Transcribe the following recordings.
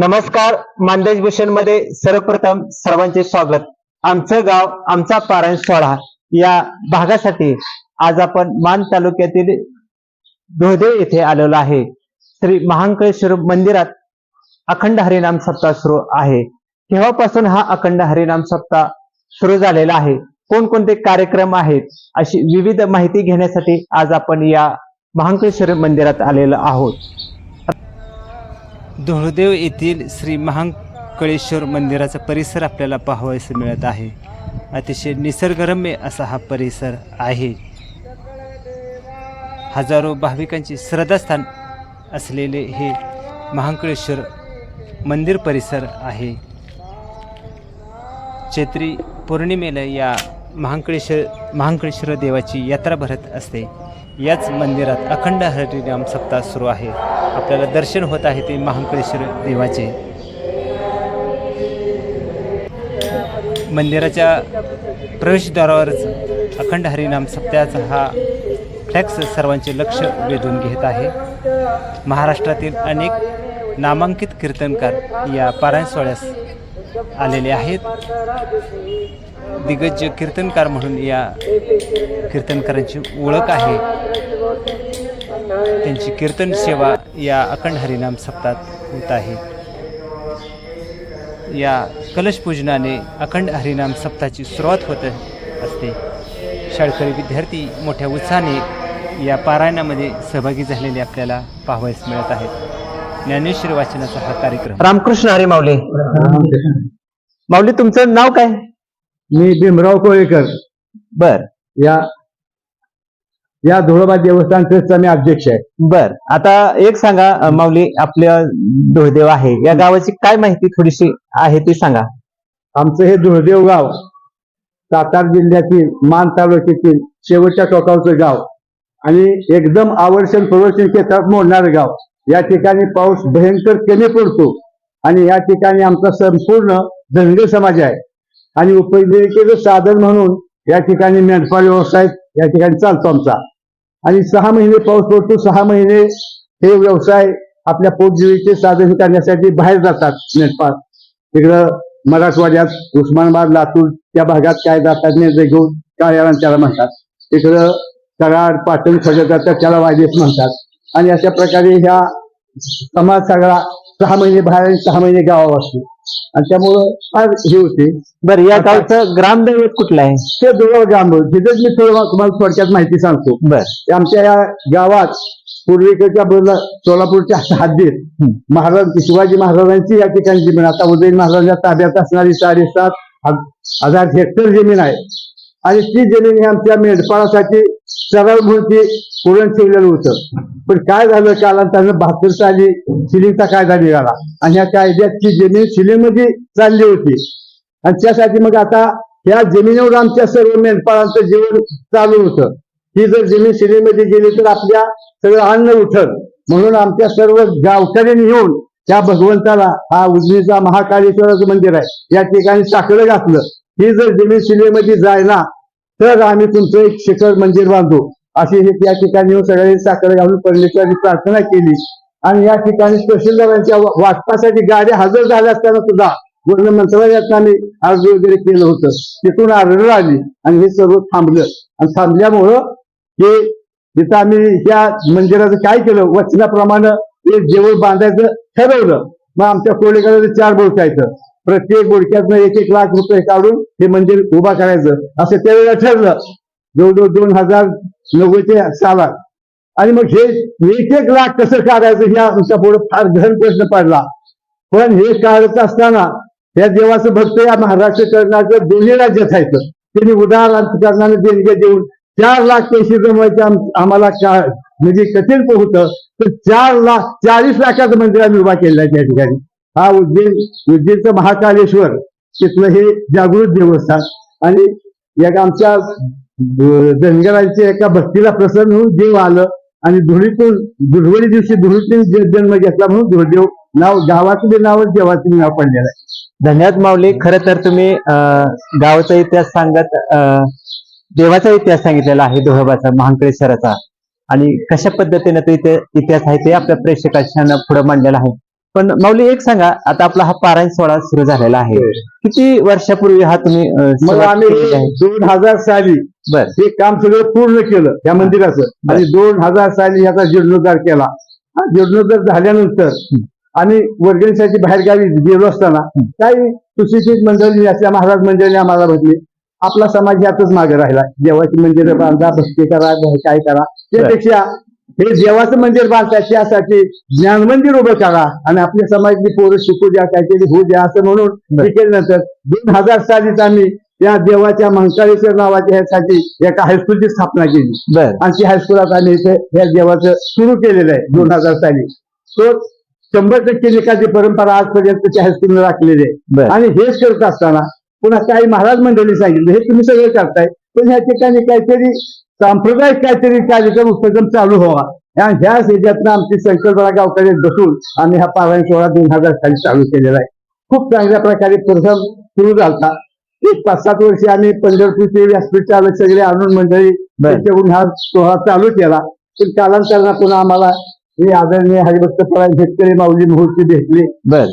नमस्कार मानदेश भूषणमध्ये सर्वप्रथम सर्वांचे स्वागत. आमचं गाव आमचा पारायण सोहळा या भागासाठी आज आपण मान तालुक्यातील धोदे येथे आलेलो आहे. श्री महांकळेश्वर मंदिरात अखंड हरिनाम सप्ताह सुरू आहे. तेव्हापासून हा अखंड हरिनाम सप्ताह सुरू झालेला आहे? कोणकोणते कार्यक्रम आहेत? अशी विविध माहिती घेण्यासाठी आज आपण या महांकळेश्वर मंदिरात आलेलो आहोत. धुळदेव येथील श्री महांकळेश्वर मंदिराचा परिसर आपल्याला पाहावयास मिळत आहे. अतिशय निसर्गरम्य असा हा परिसर आहे. हजारो भाविकांचे श्रद्धास्थान असलेले हे महांकळेश्वर मंदिर परिसर आहे. चैत्री पौर्णिमेला या महांकळेश्वर महांकळेश्वर देवाची यात्रा भरत असते. याच मंदिरात अखंड हरिनाम सप्ताह सुरू आहे. आपल्याला दर्शन होत आहे ते महांकळेश्वर देवाचे. मंदिराच्या प्रवेशद्वारावरच अखंड हरिनाम सप्ताहाचा हा फ्लॅक्स सर्वांचे लक्ष वेधून घेत आहे. महाराष्ट्रातील अनेक नामांकित कीर्तनकार या पारायण सोहळ्यास आलेले आहेत. दिग्गज कीर्तनकार म्हणून या कीर्तनकारांची ओळख आहे. त्यांची कीर्तन सेवा या अखंड हरिनाम सप्ताहात होत आहे. या कलश पूजनाने अखंड हरिनाम सप्ताहाची सुरुवात होत असते. शाळकरी विद्यार्थी मोठ्या उत्साहाने या पारायणामध्ये सहभागी झालेले आपल्याला पाहावयास मिळत आहेत. ज्ञानेश्वर वाचनाचा हा कार्यक्रम. रामकृष्ण हरी माऊली. माऊली तुमचं नाव काय? मी भीमराव कोळेकर. बर. या या धुळोबा देवस्थानचा मी अध्यक्ष आहे. बर. आता एक सांगा अं, माऊली आपल्या डोळदेव आहे. या गावाची काय माहिती थोडीशी आहे ती सांगा. आमचं हे धुळदेव गाव सातारा जिल्ह्यातील मान तालुक्यातील शेवटच्या टोकावचं गाव आणि एकदम आवर्षण प्रवर्षण क्षेत्रात मोडणारं गाव. या ठिकाणी पाऊस भयंकर कमी पडतो आणि या ठिकाणी आमचा संपूर्ण धनगर समाज आहे. आणि उपजीविकेचं साधन म्हणून या ठिकाणी मेंढपाळ व्यवसाय या ठिकाणी चालतो आमचा. आणि सहा महिने पाऊस पडतो सहा महिने हे व्यवसाय आपल्या पोटजीविके साधन करण्यासाठी बाहेर जातात मेंढपाळ तिकडं मराठवाड्यात उस्मानाबाद लातूर त्या भागात काय जातात निर्णय घेऊन काळ्याला त्याला म्हणतात. तिकडं कराड पाटण सगळं जातात त्याला वाजेस म्हणतात. आणि अशा प्रकारे ह्या समाज सगळा सहा महिने बाहेर आणि सहा महिने गावावर असतो. आणि त्यामुळं फार हे होते. बर या गावचं ग्रामदैवत कुठलं आहे? ते दोघं गांब तिथेच मी थोडं तुम्हाला थोडक्यात माहिती सांगतो. बर. ते आमच्या या गावात पूर्वीकडच्या बाजूला सोलापूरच्या हद्दीत हं. महाराज शिवाजी महाराजांची या ठिकाणी जमीन आता उदयन महाराजांच्या ताब्यात असणारी साडेसात हज- हजार हेक्टर जमीन आहे. आणि ती जमीन ही आमच्या मेंढपाळासाठी सरळ म्हणून पुरण ठेवलेलं होतं. पण काय झालं कालांतरानं बहात्तर साली सिलिंगचा कायदा निघाला. आणि या कायद्यात ती जमीन सिलिंगमध्ये चालली होती. आणि त्यासाठी मग आता या जमिनीवर आमच्या सर्व मेंढपाळांचं जीवन चालू होतं. ही जर जमीन शिलेमध्ये गेली तर आपल्या सगळं अन्न उठल. म्हणून आमच्या सर्व गावकऱ्यांनी येऊन त्या भगवंताला हा उजनीचा महाकालेश्वराचं मंदिर आहे या ठिकाणी साखरं घातलं. ही जर जमीन शिलेमध्ये जायला तर आम्ही तुमचं एक शिखर मंदिर बांधू. अशी या ठिकाणी सगळ्यांनी साखर घालून परमेश्वराची प्रार्थना केली. आणि या ठिकाणी तहसीलदारांच्या वाटपासाठी गाड्या हजर झाल्या असताना सुद्धा पूर्ण मंत्रालयात आम्ही अर्ज वगैरे केलं होतं. तिथून आढळ आली आणि हे सर्व थांबलं. आणि थांबल्यामुळं हे तिथं आम्ही या मंदिराचं काय केलं? वचनाप्रमाणे एक जेवण बांधायचं ठरवलं. मग आमच्या कोळीकडे चार बोडकायचं प्रत्येक बोडक्यातनं एक एक लाख रुपये काढून हे मंदिर उभा करायचं. असं त्यावेळेला ठरलं. जवळजवळ दोन हजार नव्वदच्या सालात. आणि मग हे एक एक लाख कसं काढायचं हे आमच्या पुढे फार गहन प्रश्न पडला. पण हे काढत असताना या देवाचं भक्त या महाराष्ट्र करण्याचं दोन्ही राज्यात आहेत. त्यांनी उदार अंतकरणाने देणगे देऊन चार लाख पैसे जमवायचे आम्हाला का म्हणजे कठीण होतं. तर चार लाख चाळीस लाखाचं मंदिर आम्ही उभा केलेलं त्या ठिकाणी. हा उज्जैन उज्जैनचं महाकालेश्वर तिथलं हे जागृत देवस्थान. आणि एक आमच्या धनगरांच्या एका भक्तीला प्रसन्न होऊन देव आलं आणि धुळीतून दुर्वडी दिवशी धुळीतून जन्म घेतला म्हणून धुळदेव नाव गावातले नाव देवाचं नाव पडलेलं आहे. धन्यवाद माऊली. खरं तर तुम्ही अं, गावाचा इतिहास सांगत अं, देवाचा इतिहास सांगितलेला आहे दोहबाचा महांकळेश्वराचा. आणि कशा पद्धतीने तो इतिहास आहे ते आपल्या प्रेक्षकांना पुढे मांडलेला आहे. पण माऊली एक सांगा आता आपला हा पारायण सोहळा सुरू झालेला आहे. किती वर्षापूर्वी हा तुम्ही अं, मग सुरुवात आम्ही केलेली आहे? दोन हजार साली बर. हे काम सगळं पूर्ण केलं त्या मंदिराचं. आणि दोन हजार साली याचा जीर्णोद्धार केला. हा जीर्णोद्धार झाल्यानंतर हं. आम्ही वर्गणीसाठी बाहेर गावी गेलो असताना हं. काही सुशिक्षित मंडळी असल्या महाराज मंडळी आम्हाला भेटली. आपला समाज यातच मागे राहिला. देवाची मंदिरं बांधा भक्ती करा काय करा. त्यापेक्षा हे देवाचं मंदिर बांधतात त्यासाठी ज्ञान मंदिर उभं करा आणि आपल्या समाजातली पोरं शिकू द्या काहीतरी होऊ द्या असं म्हणून. हे केल्यानंतर दोन हजार सालीच आम्ही या देवाच्या मंकाळेश्वर नावाच्या ह्यासाठी एका हायस्कूलची स्थापना केली. आणि ती हायस्कूलात आम्ही इथे या देवाचं सुरू केलेलं आहे दोन हजार साली. तो शंभर टक्के निकालची परंपरा आजपर्यंत त्या हायस्कूलने राखलेली आहे. आणि हेच करत असताना पुन्हा काही महाराज मंडळी सांगितलं हे तुम्ही सगळं करताय पण ह्या ठिकाणी काहीतरी सांप्रदायिक काहीतरी कार्यक्रम उपक्रम चालू व्हावा. आणि ह्या ह्याच्यातनं आमची संकल्पना गावकऱ्यात बसून आम्ही हा पारायण सोहळा दोन हजार साली चालू केलेला आहे. खूप चांगल्या प्रकारे प्रथम सुरू झाला एक पाच सात वर्षी आम्ही पंढरपूरचे व्यासपीठ चालक सगळे आणून मंडळी. त्यांच्याकडून हा सोहळा चालू केला. पण कालांतरानं पुन्हा आम्हाला हे आदरणीय हरिभक्त परायण शेतकरी माऊली मुहूर्ती भेटली.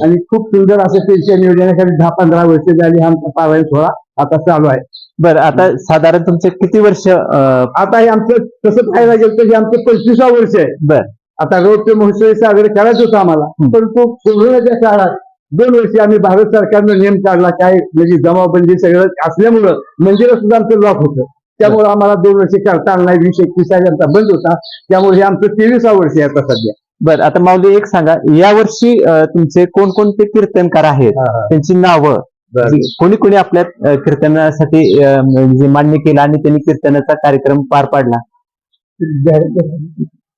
आणि खूप सुंदर असं त्यांच्या नियोजनाखाली दहा पंधरा वर्ष झाली हा आमचा पारायण सोहळा आता चालू आहे. बर आता साधारण तुमचे किती वर्ष अं, आता हे आमचं तसं पाहायला गेलं तर हे आमचं पंचवीसा वर्ष आहे. बर. आता रोजचे महोत्सव साजरे करायचं होतं आम्हाला. हं. परंतु कोरोनाच्या काळात दोन वर्षी आम्ही भारत सरकारनं नियम काढला काय म्हणजे जमाबंदी सगळं असल्यामुळं मंदिरं सुद्धा आमचं लॉक होतं. त्यामुळे आम्हाला दोन वर्ष करता आलं नाही वीस एकवीस आमचा बंद होता. त्यामुळे हे आमचं तेविसा वर्ष आहे आता सध्या. बर आता माऊली एक सांगा या वर्षी अं, तुमचे कोणकोणते कीर्तनकार आहेत? त्यांची नावं कोणी कोणी आपल्या कीर्तनासाठी म्हणजे मान्य केलं आणि त्यांनी कीर्तनाचा कार्यक्रम पार पाडला.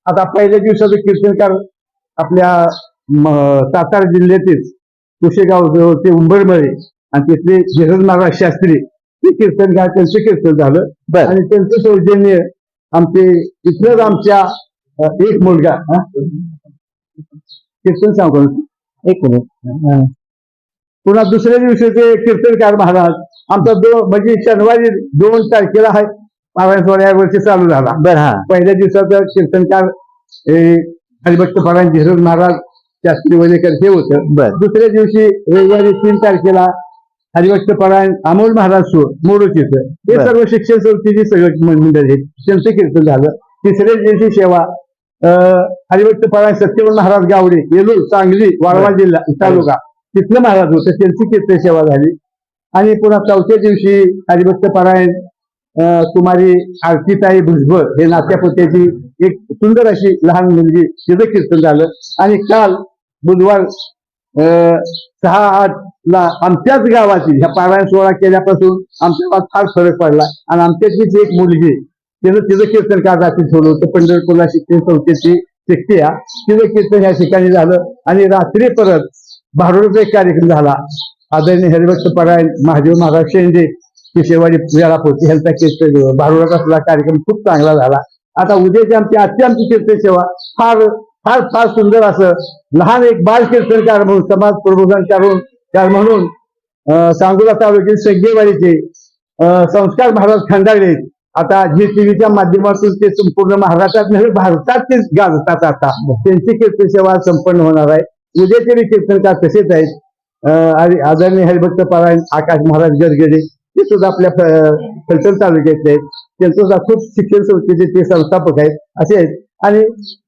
आता पहिल्या दिवसाचं कीर्तनकार आपल्या सातारा जिल्ह्यातील कुशेगाव जवळ ते उंबरमळे आणि तिथले धीरज महाराज शास्त्री ते कीर्तनकार त्यांचं कीर्तन झालं. आणि त्यांचं सौजन्य आमचे इथलंच आमच्या एक मुलगा? कीर्तन सांगतो एक मिनिट. पुन्हा दुसऱ्या दिवशी ते कीर्तनकार महाराज आमचा दो म्हणजे शनिवारी दोन तारखेला आहे सोहळा या वर्षी चालू झाला. बर हा. पहिल्या दिवसाचं कीर्तनकार हे हरिभक्त परायण धीरज महाराज शास्त्री वलेकर हे होतं. बर. दुसऱ्या दिवशी रविवारी तीन तारखेला हरिभक्त परायण अमोल महाराज सूर मोडूचीचं हे. सर्व शिक्षण संस्थेची सगळं मंडळ त्यांचं कीर्तन झालं. तिसऱ्या दिवशी सेवा हरिभक्त परायण सत्यवन महाराज गावडे येलूर सांगली वाळवा जिल्हा तालुका. तिथलं महाराज होतं त्यांची कीर्तन सेवा झाली. आणि पुन्हा चौथ्या दिवशी हरिभक्त परायण अं, कुमारी आरतीताई भुजबळ हे नात्यापुत्याची एक सुंदर अशी लहान मुलगी तिथं कीर्तन झालं. आणि काल बुधवार अं, सहा आठ ला आमच्याच गावातील ह्या पारायण सोहळा केल्यापासून आमच्या गावात फार फरक पडला. आणि आमच्यातलीच एक मुलगी तिनं तिचं कीर्तन का रात्री ठेवलं होतं पंढरपूरला शिक्षण संस्थेची शिकते या तिचं कीर्तन या ठिकाणी झालं. आणि रात्री परत भारूडचा एक कार्यक्रम झाला. आदरणीय हरिभक्त परायण महादेव महाराज शेंडे किशेवाडी वेळापोती हेल्थ कीर्तन भारूडात सुद्धा कार्यक्रम खूप चांगला झाला. आता उद्याची आमची आजची आमची कीर्तन सेवा फार फार फार सुंदर असं लहान एक बाल कीर्तनकार म्हणून समाज प्रबोधनकार कार म्हणून अं, सांगोला तालुक्यातील संगेवाडीचे संस्कार महाराज खंडाळले आता जी टीव्हीच्या माध्यमातून ते संपूर्ण महाराष्ट्रात नव्हे भारतात ते गाजतात आता. त्यांची कीर्तन सेवा संपन्न होणार आहे. उद्याचे बी कीर्तनकार तसेच आहेत. अं, आदरणीय हरिभक्त पारायण आकाश महाराज गरगडे ते सुद्धा आपल्या फलटण तालुक्यातले आहेत. त्यांचं सुद्धा खूप शिक्षण संस्थेचे ते संस्थापक आहेत असे आहेत. आणि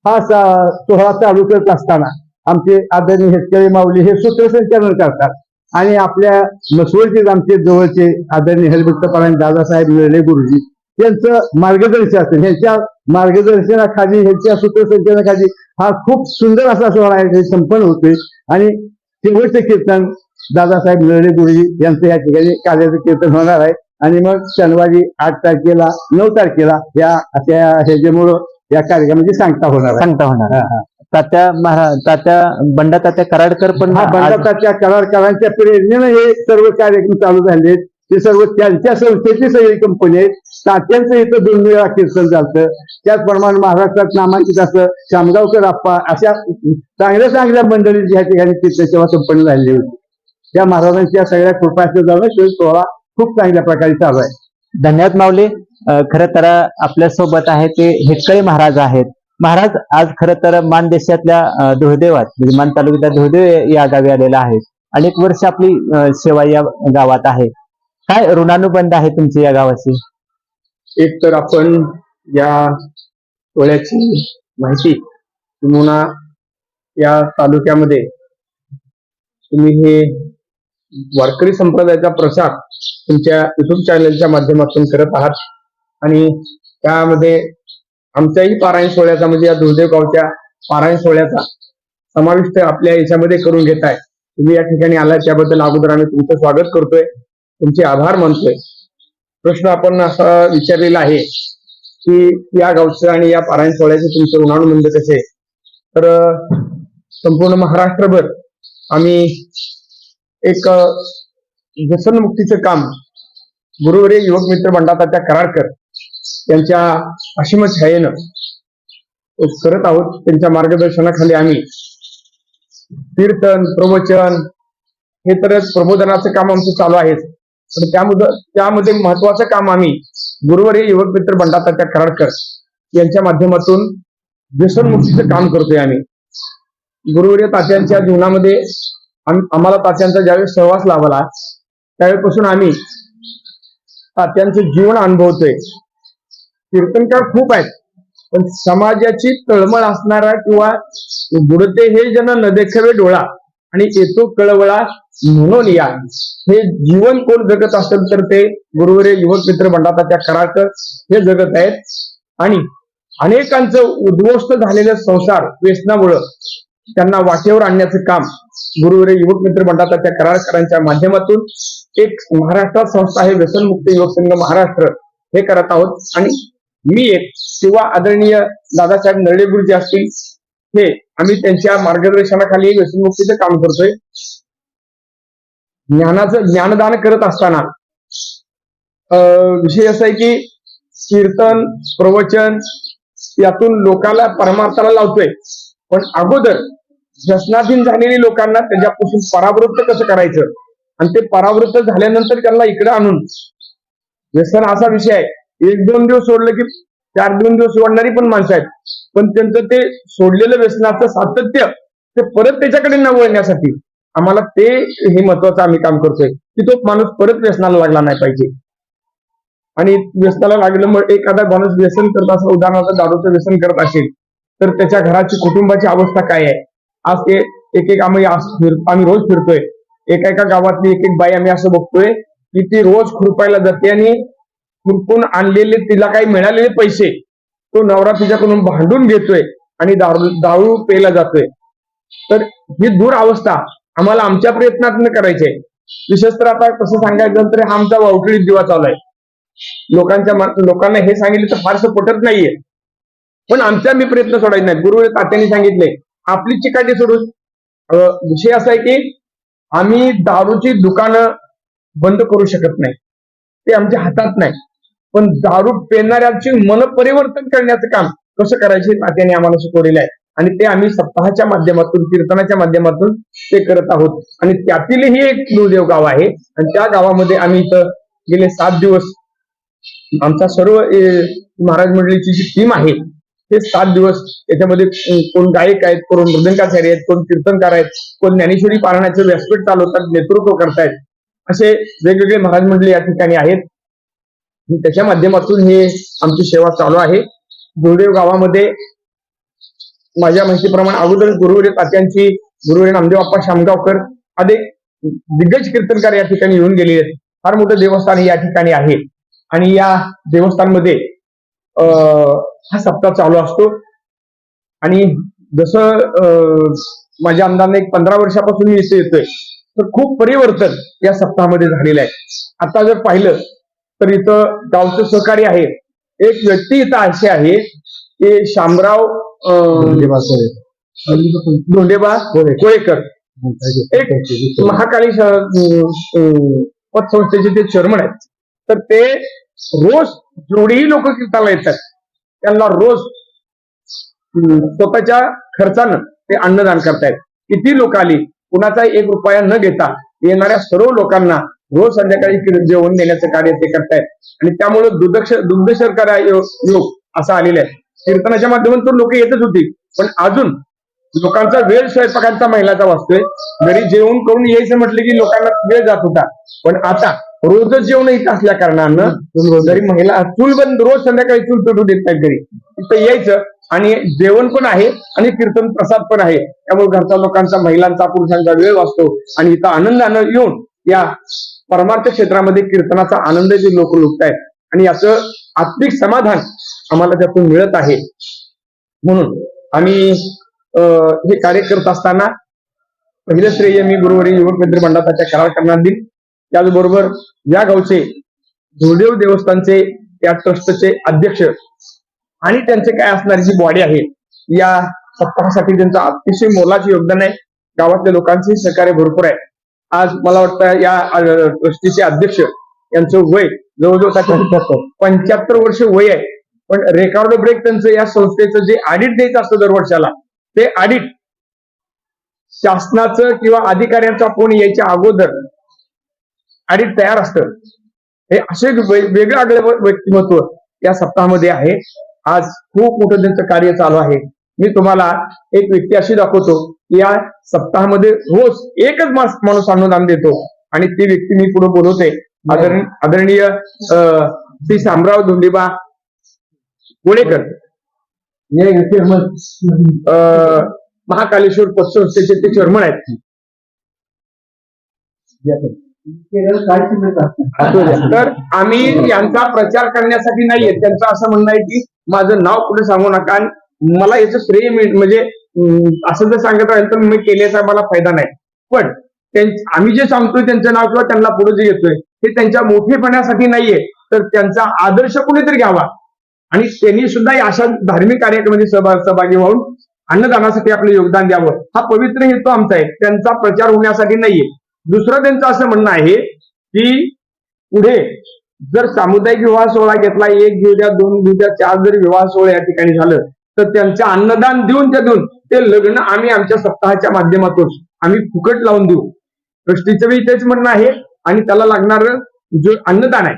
हा सोहळा चालू करत असताना आमचे आदरणीय शेतकरी माऊली हे सूत्रसंचालन करतात. आणि आपल्या मसवडचे आमचे जवळचे आदरणीय हरिभक्त पारायण दादासाहेब निर्णय गुरुजी यांचं मार्गदर्शन असेल ह्यांच्या मार्गदर्शनाखाली ह्यांच्या सूत्रसंचालनाखाली हा खूप सुंदर असा सोहळा संपन्न होतोय. आणि शेवटचं कीर्तन दादासाहेब नरडे गुरुजी यांचं या ठिकाणी कार्याचं कीर्तन होणार आहे. आणि मग शनिवारी आठ तारखेला नऊ तारखेला या अशा ह्याच्यामुळं या कार्यक्रमाची सांगता होणार सांगता होणार. तात्या महाराज तात्या बंडा तात्या कराडकर पण हा आज- बंडाताच्या करारकरांच्या प्रेरणेनं हे सर्व कार्यक्रम चालू झाले ते सर्व त्यांच्या संस्थेची सगळी कंपनी आहे तात्यांचं इथं दोन वेळा कीर्तन झालं त्याचप्रमाणे महाराष्ट्रात नामांकित असं शामगावकर आप्पा अशा चांगल्या चांगल्या मंडळी ज्या ठिकाणी कीर्तन सेवा संपन्न झालेली होती. त्या महाराजांच्या सगळ्या कृपा जाऊन तो सोहळा खूप चांगल्या प्रकारे चालू आहे. धन्यवाद माऊली. खर तर आपल्यासोबत आहे ते हेटकळे महाराज आहेत. महाराज आज खर तर मान देशातल्या अं, म्हणजे मान तालुक्यातल्या धुळदेव या गावी आलेला आहे. अनेक वर्ष आपली सेवा या गावात आहे. काय ऋणानुबंध आहे तुमचे या गावाशी एक तर आपण या टोळ्याची माहिती किंवा या तालुक्यामध्ये तुम्ही हे वारकरी संप्रदायाचा प्रसार तुमच्या युट्यूब चॅनलच्या माध्यमातून करत आहात. आणि त्यामध्ये आमच्याही पारायण सोहळ्याचा म्हणजे या दुर्देव गावच्या पारायण सोहळ्याचा समाविष्ट आपल्या याच्यामध्ये करून घेताय तुम्ही या ठिकाणी आलाय त्याबद्दल अगोदर आम्ही तुमचं स्वागत करतोय. तुमचे आभार मानतोय. प्रश्न आपण असा विचारलेला आहे की या गावचं आणि या पारायण सोहळ्याचे तुमचे ऋणानुबंध कसे? तर संपूर्ण महाराष्ट्रभर आम्ही एक व्यसनमुक्तीचं काम गुरुवरे युवक मित्र मंडळाच्या कराडकर यांच्या असीम छायेनं करत आहोत. त्यांच्या मार्गदर्शनाखाली आम्ही कीर्तन प्रवचन हे तर प्रबोधनाचं काम आमचं चालू आहेच पण त्यामध्ये त्यामध्ये महत्वाचं काम आम्ही गुरुवारी युवक मित्र बंडातात्या कराडकर यांच्या माध्यमातून व्यसनमुक्तीचं काम करतोय आम्ही. गुरुवरी तात्यांच्या जीवनामध्ये आम्हाला तात्यांचा ज्यावेळेस सहवास लाभला त्यावेळेपासून आम्ही तात्यांचं जीवन अनुभवतोय. कीर्तनकार खूप आहेत पण समाजाची तळमळ असणारा किंवा बुडते हे जन न देखावे डोळा आणि येतो कळवळा म्हणून या हे जीवन कोण जगत असेल तर ते गुरुवरे युवक मित्र बंडाताच्या कराडकर हे जगत आहेत. आणि अनेकांचं उद्ध्वस्त झालेलं संसार व्यसनामुळं त्यांना वाटेवर आणण्याचं काम गुरुवरे युवक मित्र बंडाताच्या कराडकरांच्या माध्यमातून एक महाराष्ट्रात संस्था आहे व्यसनमुक्त युवक संघ महाराष्ट्र हे करत आहोत. आणि मी एक किंवा आदरणीय दादासाहेब नरडे गुरुजी असतील हे आम्ही त्यांच्या मार्गदर्शनाखाली व्यसनमुक्तीचं काम करतोय. ज्ञानाचं ज्ञानदान करत असताना अं, विषय असा आहे की कीर्तन प्रवचन यातून लोकाला परमार्थाला लावतोय. पण अगोदर व्यसनाधीन झालेली लोकांना त्याच्यापासून परावृत्त कसं करायचं? आणि ते परावृत्त झाल्यानंतर त्यांना इकडे आणून व्यसन असा विषय आहे. एक दोन दिवस सोडलं की चार दोन दिवस वाढणारी पण माणसं आहेत. पण त्यांचं ते सोडलेलं व्यसनाचं सातत्य ते परत त्याच्याकडे न वळण्यासाठी आम्हाला ते हे महत्वाचं आम्ही काम करतोय की तो माणूस परत व्यसनाला लागला नाही पाहिजे. आणि व्यसनाला लागलं मग एखादा माणूस व्यसन करत असेल उदाहरणार्थ दारूचं व्यसन करत असेल तर त्याच्या घराची कुटुंबाची अवस्था काय आहे? आज ते एक एक आम्ही आज फिर- आम्ही रोज फिरतोय. एका एका गावातली एक एक बाई आम्ही असं बघतोय की ती रोज खुरपायला जाते आणि खुरपून आणलेले तिला काही मिळालेले पैसे तो नवरा तिच्याकडून भांडून घेतोय आणि दारू दारू प्यायला जातोय. तर ही दूर अवस्था आम्हाला आमच्या प्रयत्नातून करायची आहे. विशेष तर आता कसं सांगायचं तर हा आमचा वावटळीत दिवा चालू आहे. लोकांच्या लोकांना हे सांगितलं तर फारसं पटत नाहीये. पण आमचा मी प्रयत्न सोडायचा नाही. गुरु तात्यांनी सांगितले आपली चिकाटी सोडू अं, विषय असा आहे की आम्ही दारूची दुकानं बंद करू शकत नाही. ते आमच्या हातात नाही. पण दारू पेरणाऱ्यांचे मन परिवर्तन करण्याचं काम कसं करायचे नात्याने आम्हाला शिकवलेलं आहे. आणि ते आम्ही सप्ताहाच्या माध्यमातून कीर्तनाच्या माध्यमातून ते करत आहोत. आणि त्यातीलही एक गुरुदेव गाव आहे. आणि त्या गावामध्ये आम्ही इथं गेले सात दिवस. आमचा सर्व महाराज मंडळीची जी टीम आहे ते सात दिवस याच्यामध्ये कोण गायक आहेत कोण मृदंकाचार्य आहेत कोण कीर्तनकार आहेत कोण ज्ञानेश्वरी पारायणाचे व्यासपीठ चालवतात नेतृत्व करतायत. असे वेगवेगळे महाराज मंडळी या ठिकाणी आहेत. त्याच्या माध्यमातून हे आमची सेवा चालू आहे. गुरुदेव गावामध्ये माझ्या माहितीप्रमाणे अगोदर गुरुवरे तात्यांची गुरुवरे नामदेव अप्पा शामगावकर अनेक दिग्गज कीर्तनकार या ठिकाणी येऊन गेलेले आहेत फार मोठं देवस्थान या ठिकाणी आहे. आणि या देवस्थानमध्ये अं, हा सप्ताह चालू असतो. आणि जसं अं, माझ्या अंदाने एक पंधरा वर्षापासून मी इथे येतोय. तर खूप परिवर्तन या सप्ताहामध्ये झालेलं आहे. आता जर पाहिलं तर इथं गावचं सहकार्य आहे. एक व्यक्ती इथं अशी आहे की शामराव धोंडेबा कोळेकर एक महाकाली पतसंस्थेचे ते चेअरमन आहेत. तर ते रोज जेवढेही लोक कीर्तनाला येतात त्यांना रोज स्वतःच्या खर्चानं ते अन्नदान करतायत. किती लोक आली कुणाचाही एक रुपया न घेता येणाऱ्या सर्व लोकांना रोज संध्याकाळी जेवण देण्याचं कार्य ते करतायत. आणि त्यामुळे दुर्दक्ष दुग्ध शर्करा योग असं आलेलं आहे कीर्तनाच्या माध्यमातून लोक येतच होती. पण अजून लोकांचा वेळ स्वयंपाकांचा महिलाचा वाचतोय. घरी जेवण करून यायचं म्हटलं की लोकांना वेळ जात होता. पण आता रोजच जेवण इथं असल्या कारणानं जरी महिला चूल बंद रोज संध्याकाळी चूल पेटू देत नाहीत घरी. तिथं यायचं आणि जेवण पण आहे आणि कीर्तन प्रसाद पण आहे. त्यामुळे घरच्या लोकांचा महिलांचा पुरुषांचा वेळ वाचतो. आणि इथं आनंदानं येऊन या परमार्थ क्षेत्रामध्ये कीर्तनाचा आनंद जे लोक लुटतायत आणि याचं आत्मिक समाधान आम्हाला त्यातून मिळत आहे. म्हणून आम्ही अं, हे कार्य करत असताना पहिलं श्रेय मी गुरुवारी युवक मित्र मंडळाच्या करार करणार देईल त्याचबरोबर या गावचे धुळदेव देवस्थानचे या ट्रस्टचे अध्यक्ष आणि त्यांचे काय असणारी जी बॉडी आहे या सप्ताहासाठी त्यांचं अतिशय मोलाचे योगदान आहे. गावातल्या लोकांचे सहकार्य भरपूर आहे. आज मला वाटतं या ट्रस्टीचे अध्यक्ष यांचं वय जवळजवळ पंच्याहत्तर वर्ष वय आहे. पण रेकॉर्ड ब्रेक त्यांचं या संस्थेचं जे ऑडिट द्यायचं असतं दरवर्षाला ते ऑडिट शासनाचं किंवा अधिकाऱ्यांचा फोन यायच्या अगोदर ऑडिट तयार असतं. हे असे वेगळं आगळं व्यक्तिमत्व या सप्ताहामध्ये आहे. आज खूप मोठं त्यांचं कार्य चालू आहे. मी तुम्हाला एक व्यक्ती अशी दाखवतो की या सप्ताहामध्ये रोज एकच मास माणूस अनुदान देतो. आणि ती व्यक्ती मी पुढे बोलवते. आदरणीय श्री शामराव धोंडीबा गोळेकर. महाकालेश्वर पतसंस्थेचे ते चेअरमन आहेत. तर आम्ही यांचा प्रचार करण्यासाठी नाहीये. त्यांचं असं म्हणणं आहे की माझं नाव कुठे सांगू नका. मला याचं श्रेय म्हणजे असं जर सांगत राहील तर मी केल्याचा मला फायदा नाही. पण आम्ही जे सांगतोय त्यांचं नाव किंवा त्यांना पुढे जे येतोय ते त्यांच्या मोठेपणासाठी नाहीये. तर त्यांचा आदर्श कुणीतरी घ्यावा. आणि त्यांनी सुद्धा अशा धार्मिक कार्यक्रमामध्ये सहभाग सहभागी होऊन अन्नदानासाठी आपलं योगदान द्यावं. हा पवित्र हेतू आमचा आहे. त्यांचा प्रचार होण्यासाठी नाहीये. दुसरं त्यांचं असं म्हणणं आहे की पुढे जर सामुदायिक विवाह सोहळा घेतला एक घेऊ द्या दोन घेऊ द्या चार जर विवाह सोहळा या ठिकाणी झालं तर त्यांचं अन्नदान देऊन त्या देऊन ते लग्न आम्ही आमच्या सप्ताहाच्या माध्यमातून आम्ही फुकट लावून देऊ. ट्रस्टीचं बी तेच म्हणणं आहे आणि त्याला लागणार जो अन्नदान आहे.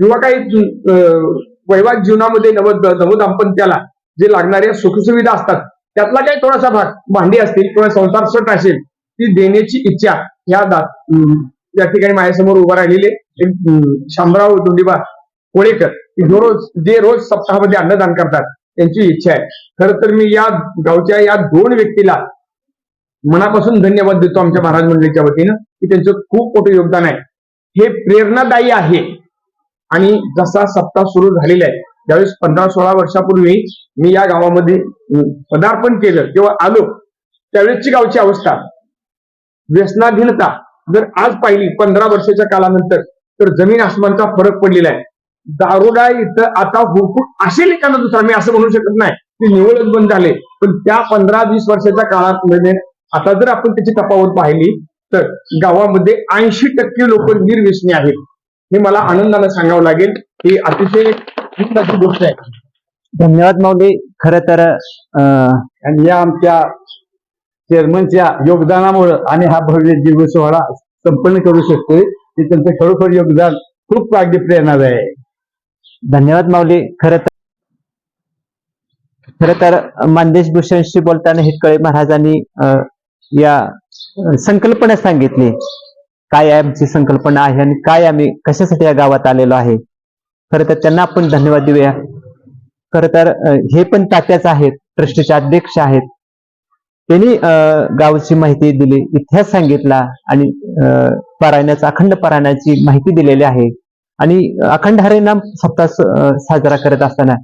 किंवा काही अं, वैवाहिक जीवनामध्ये नव नवदाम्पत्याला जे लागणाऱ्या सुखसुविधा असतात त्यातला काही थोडासा भाग भांडी असतील किंवा संसार सट असेल ती देण्याची इच्छा ह्या दा या ठिकाणी माझ्यासमोर उभा राहिलेले एक, दोंडीबा शामराव धोंडीबा कोळेकर की जो रोज जे रोज सप्ताहामध्ये अन्नदान करतात. त्यांची इच्छा आहे. खरं तर मी या गावच्या या दोन व्यक्तीला मनापासून धन्यवाद देतो आमच्या महाराज मंडळीच्या वतीनं की त्यांचं खूप मोठं योगदान आहे. हे प्रेरणादायी आहे. आणि जसा सप्ताह सुरू झालेला आहे ज्यावेळेस पंधरा सोळा वर्षापूर्वी मी या गावामध्ये पदार्पण केलं किंवा आलो त्यावेळेसची गावची अवस्था. व्यसनाधीनता. जर आज पाहिली पंधरा वर्षाच्या कालानंतर तर जमीन आसमानचा फरक पडलेला आहे. दारोडा इथं आता भरपूर असे लिखाणं दुसरा मी असं म्हणू शकत नाही. ते निवडच बंद झाले. पण त्या पंधरा वीस वर्षाच्या काळामध्ये आता जर आपण त्याची तफावत पाहिली तर गावामध्ये ऐंशी टक्के लोक निर्व्यसनी आहेत. हे मला आनंदानं सांगावं लागेल. ही अतिशय आनंदाची गोष्ट आहे. धन्यवाद माऊली. खर तर अं, आणि या आमच्या चेअरमनच्या योगदानामुळं आणि हा भव्य जीव सोहळा संपन्न करू शकतोय. ते त्यांचं खरोखर योगदान खूप अगदी प्रेरणादायी आहे. धन्यवाद माऊली. खर तर खर तर मानदेश भूषणशी बोलताना हिटकळे महाराजांनी अं, या संकल्पना सांगितली. काय आमची संकल्पना आहे आणि काय आम्ही कशासाठी या गावात आलेलो आहे? खरं तर त्यांना आपण धन्यवाद देऊया. खरं तर हे पण तात्याच आहेत ट्रस्टचे अध्यक्ष आहेत. त्यांनी अं, गावची माहिती दिली इतिहास सांगितला आणि अं, पारायणाचा अखंड पारायणाची माहिती दिलेली आहे. आणि अखंड हरिनाम सप्ताह साजरा करत असताना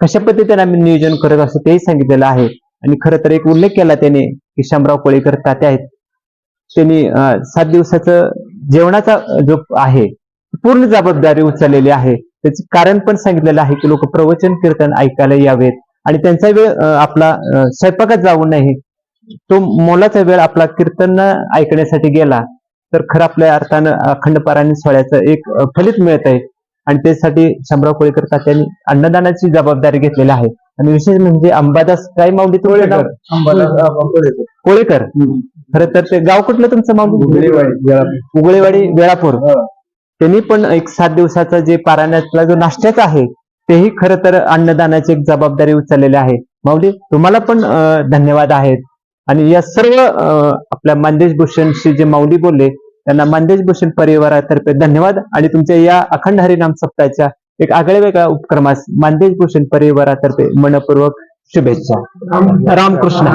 कशा पद्धतीने आम्ही नियोजन करत असतो तेही सांगितलेलं आहे. आणि खरं तर एक उल्लेख केला त्याने की शामराव कोळीकर तात्या आहेत. त्यांनी सात दिवसाचं जेवणाचा जो आहे पूर्ण जबाबदारी उचललेली आहे. त्याचे कारण पण सांगितलेलं आहे की लोक प्रवचन कीर्तन ऐकायला यावेत. आणि त्यांचा वेळ आपला स्वयंपाकात जाऊ नये. तो मोलाचा वेळ आपला कीर्तन ऐकण्यासाठी गेला. तर खरं आपल्या अर्थानं अखंड पारायण सोहळ्याचं एक फलित मिळत आहे. आणि त्यासाठी शंभराव कोळेकर तात्यांनी अन्नदानाची जबाबदारी घेतलेली आहे. आणि विशेष म्हणजे अंबादास काय माऊली नाव? कोळेकर. खरं तर ते गाव कुठलं तुमचं माऊली? उगळेवाडी वेळापूर. त्यांनी पण एक सात दिवसाचा जे पारायणातला जो नाश्त्याचा आहे तेही खरं तर अन्नदानाची एक जबाबदारी उचललेली आहे. माऊली तुम्हाला पण धन्यवाद आहेत. आणि या सर्व आपल्या मानदेश भूषणशी जे माऊली बोलले त्यांना मानदेश भूषण परिवारातर्फे धन्यवाद. आणि तुमच्या या अखंड हरिनाम सप्ताहाच्या एक आगळ्या वेगळ्या उपक्रमास मानदेश भूषण परिवारातर्फे मनपूर्वक शुभेच्छा. रामकृष्ण.